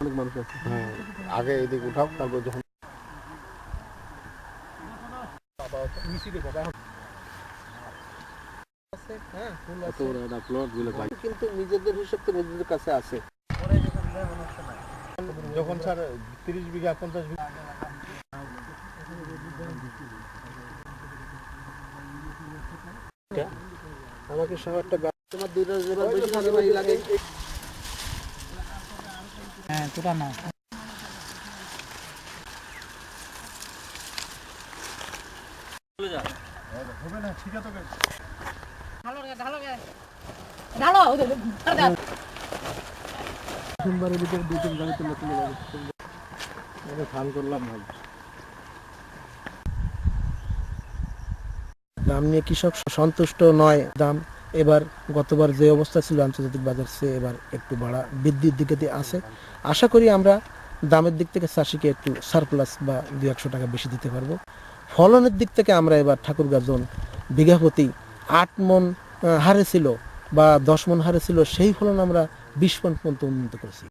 অনেক মানুষ আছে। হ্যাঁ আগে এদিক উঠাও তারপর যখন হ্যাঁ ফুল এত বড় একটা প্লটগুলো পাই। কিন্তু নিজেদের হিসাব তো নিজেদের কাছে আছে। যখন স্যার তিরিশ বিঘা পঞ্চাশ বিঘা আমাকে সহ একটা তোমার দুইটা বেশি লাগে। হ্যাঁ তোরা না ঢালো সোমবারের ভিতরে দুই তিন গাড়ি তুলে তুলে যাবে আমি ফান করলাম ভাই দাম নিয়ে কৃষক সন্তুষ্ট নয় দাম এবার গতবার যে অবস্থা ছিল আন্তর্জাতিক বাজার সে এবার একটু বাড়া বৃদ্ধির দিকে আছে। আশা করি আমরা দামের দিক থেকে চাষিকে একটু সারপ্লাস বা দু একশো টাকা বেশি দিতে পারব। ফলনের দিক থেকে আমরা এবার ঠাকুর গাজন বিঘা প্রতি আট মন হারে ছিল বা দশ মন হারে ছিল, সেই ফলন আমরা বিশ মন পর্যন্ত উন্নত করেছি।